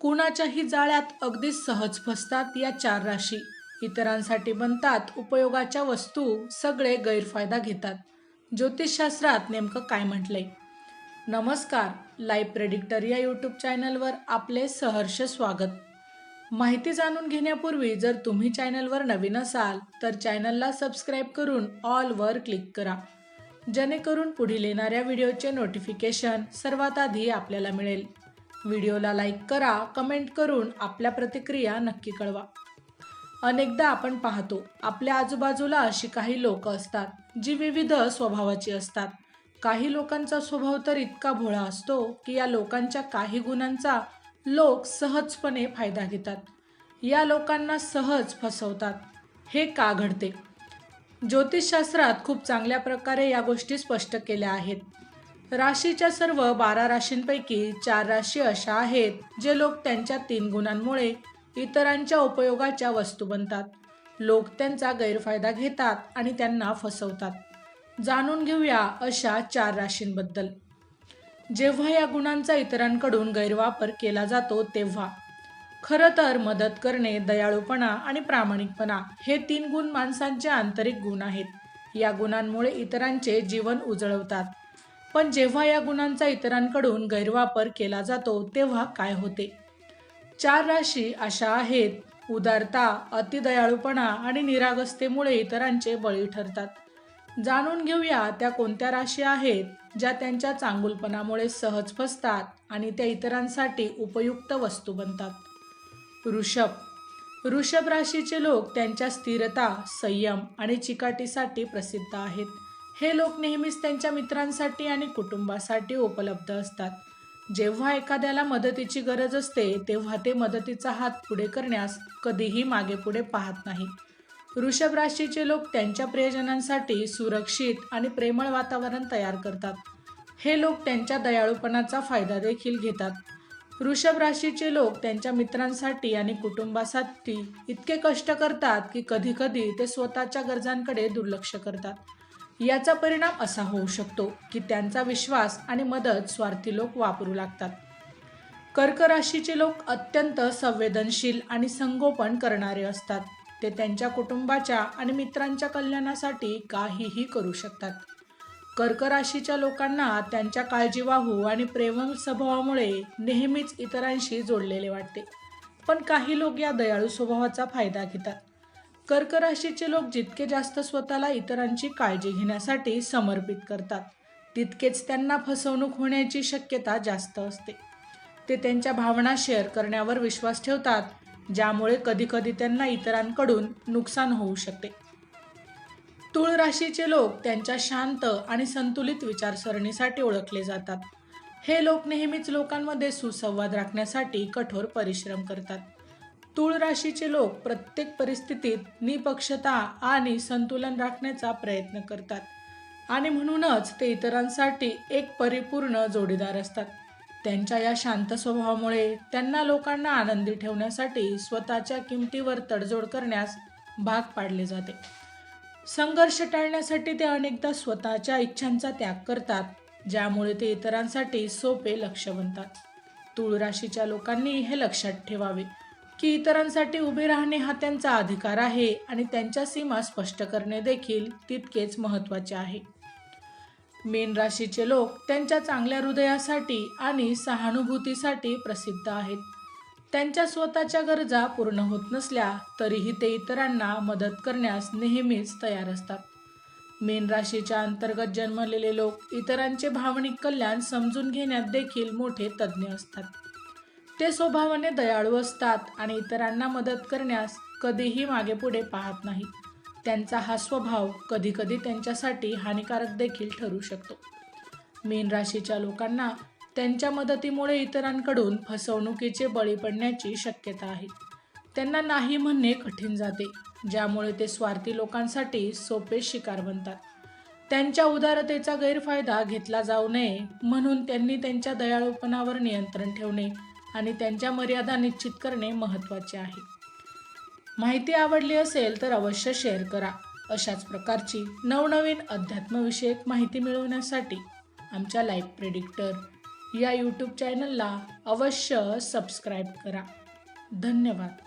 कुणाच्याही जाळ्यात अगदी सहज फसतात या चार राशी. इतरांसाठी बनतात उपयोगाच्या वस्तू सगळे गैरफायदा घेतात. ज्योतिषशास्त्रात नेमकं काय म्हटलंय? नमस्कार लाईव्ह प्रेडिक्टर या यूट्यूब चॅनलवर आपले सहर्ष स्वागत. माहिती जाणून घेण्यापूर्वी जर तुम्ही चॅनलवर नवीन असाल तर चॅनलला सबस्क्राईब करून ऑलवर क्लिक करा. जेणेकरून पुढील येणाऱ्या व्हिडिओचे नोटिफिकेशन सर्वात आधी आपल्याला मिळेल. व्हिडिओला लाईक करा कमेंट करून आपल्या प्रतिक्रिया नक्की कळवा. अनेकदा आपण पाहतो आपल्या आजूबाजूला अशी काही लोक असतात जी विविध स्वभावाची असतात. काही लोकांचा स्वभाव तर इतका भोळा असतो की या लोकांच्या काही गुणांचा लोक सहजपणे फायदा घेतात. या लोकांना सहज फसवतात. हे का घडते? ज्योतिषशास्त्रात खूप चांगल्या प्रकारे या गोष्टी स्पष्ट केल्या आहेत. राशीच्या सर्व बारा राशींपैकी चार राशी अशा आहेत जे लोक त्यांच्या तीन गुणांमुळे इतरांच्या उपयोगाच्या वस्तू बनतात. लोक त्यांचा गैरफायदा घेतात आणि त्यांना फसवतात. जाणून घेऊया अशा चार राशींबद्दल. जेव्हा या गुणांचा इतरांकडून गैरवापर केला जातो तेव्हा. खरं तर मदत करणे दयाळूपणा आणि प्रामाणिकपणा हे तीन गुण माणसांचे आंतरिक गुण आहेत. या गुणांमुळे इतरांचे जीवन उजळवतात. पण जेव्हा या गुणांचा इतरांकडून गैरवापर केला जातो तेव्हा काय होते? चार राशी अशा आहेत. उदारता अतिदयाळूपणा आणि निरागसतेमुळे इतरांचे बळी ठरतात. जाणून घेऊया त्या कोणत्या राशी आहेत ज्या त्यांच्या चांगुलपणामुळे सहज फसतात आणि त्या इतरांसाठी उपयुक्त वस्तू बनतात. ऋषभ. ऋषभ राशीचे लोक त्यांच्या स्थिरता संयम आणि चिकाटीसाठी प्रसिद्ध आहेत. हे लोक नेहमीच त्यांच्या मित्रांसाठी आणि कुटुंबासाठी उपलब्ध असतात. जेव्हा एखाद्याला मदतीची गरज असते तेव्हा ते मदतीचा हात पुढे करण्यास कधीही मागे पुढे पाहत नाही. वृषभ राशीचे लोक त्यांच्या प्रियजनांसाठी सुरक्षित आणि प्रेमळ वातावरण तयार करतात. हे लोक त्यांच्या दयाळूपणाचा फायदा देखील घेतात. वृषभ राशीचे लोक त्यांच्या मित्रांसाठी आणि कुटुंबासाठी इतके कष्ट करतात की कधीकधी ते स्वतःच्या गरजांकडे दुर्लक्ष करतात. याचा परिणाम असा होऊ शकतो की त्यांचा विश्वास आणि मदत स्वार्थी लोक वापरू लागतात. कर्क राशीचे लोक अत्यंत संवेदनशील आणि संगोपन करणारे असतात. ते त्यांच्या कुटुंबाच्या आणि मित्रांच्या कल्याणासाठी काहीही करू शकतात. कर्क राशीच्या लोकांना त्यांच्या काळजीवाहू आणि प्रेम स्वभावामुळे नेहमीच इतरांशी जोडलेले वाटते. पण काही लोक या दयाळू स्वभावाचा फायदा घेतात. कर्क राशीचे लोक जितके जास्त स्वतःला इतरांची काळजी घेण्यासाठी समर्पित करतात तितकेच त्यांना फसवणूक होण्याची शक्यता जास्त असते. ते त्यांच्या भावना शेअर करण्यावर विश्वास ठेवतात ज्यामुळे कधीकधी त्यांना इतरांकडून नुकसान होऊ शकते. तुळ राशीचे लोक त्यांच्या शांत आणि संतुलित विचारसरणीसाठी ओळखले जातात. हे लोक नेहमीच लोकांमध्ये सुसंवाद राखण्यासाठी कठोर परिश्रम करतात. तुळ राशीचे लोक प्रत्येक परिस्थितीत निपक्षता आणि संतुलन राखण्याचा प्रयत्न करतात. आणि म्हणूनच ते इतरांसाठी एक परिपूर्ण जोडीदार असतात. त्यांच्या या शांत स्वभावामुळे त्यांना लोकांना आनंदी ठेवण्यासाठी स्वतःच्या किमतीवर तडजोड करण्यास भाग पाडले जाते. संघर्ष टाळण्यासाठी ते अनेकदा स्वतःच्या इच्छांचा त्याग करतात ज्यामुळे ते इतरांसाठी सोपे लक्ष बनतात. तुळ राशीच्या लोकांनी हे लक्षात ठेवावे. की इतरांसाठी उभे राहणे हा त्यांचा अधिकार आहे आणि त्यांच्या सीमा स्पष्ट करणे देखील तितकेच महत्त्वाचे आहे. मीन राशीचे लोक त्यांच्या चांगल्या हृदयासाठी आणि सहानुभूतीसाठी प्रसिद्ध आहेत. त्यांच्या स्वतःच्या गरजा पूर्ण होत नसल्या तरीही ते इतरांना मदत करण्यास नेहमीच तयार असतात. मीन राशीच्या अंतर्गत जन्मलेले लोक इतरांचे भावनिक कल्याण समजून घेण्यात देखील मोठे तज्ज्ञ असतात. ते स्वभावाने दयाळू असतात आणि इतरांना मदत करण्यास कधीही मागे पुढे पाहत नाहीत. त्यांचा हा स्वभाव कधीकधी त्यांच्यासाठी हानिकारक देखील ठरू शकतो. मीन राशीच्या लोकांना त्यांच्या मदतीमुळे इतरांकडून फसवणुकीचे बळी पडण्याची शक्यता आहे. त्यांना नाही म्हणणे कठीण जाते ज्यामुळे ते स्वार्थी लोकांसाठी सोपे शिकार बनतात. त्यांच्या उदारतेचा गैरफायदा घेतला जाऊ नये म्हणून त्यांनी त्यांच्या दयाळूपणावर नियंत्रण ठेवणे आणि त्यांच्या मर्यादा निश्चित करणे महत्त्वाचे आहे. माहिती आवडली असेल तर अवश्य शेअर करा. अशाच प्रकारची नवनवीन अध्यात्मविषयक माहिती मिळवण्यासाठी आमच्या लाईफ प्रेडिक्टर या यूट्यूब चॅनलला अवश्य सबस्क्राईब करा. धन्यवाद.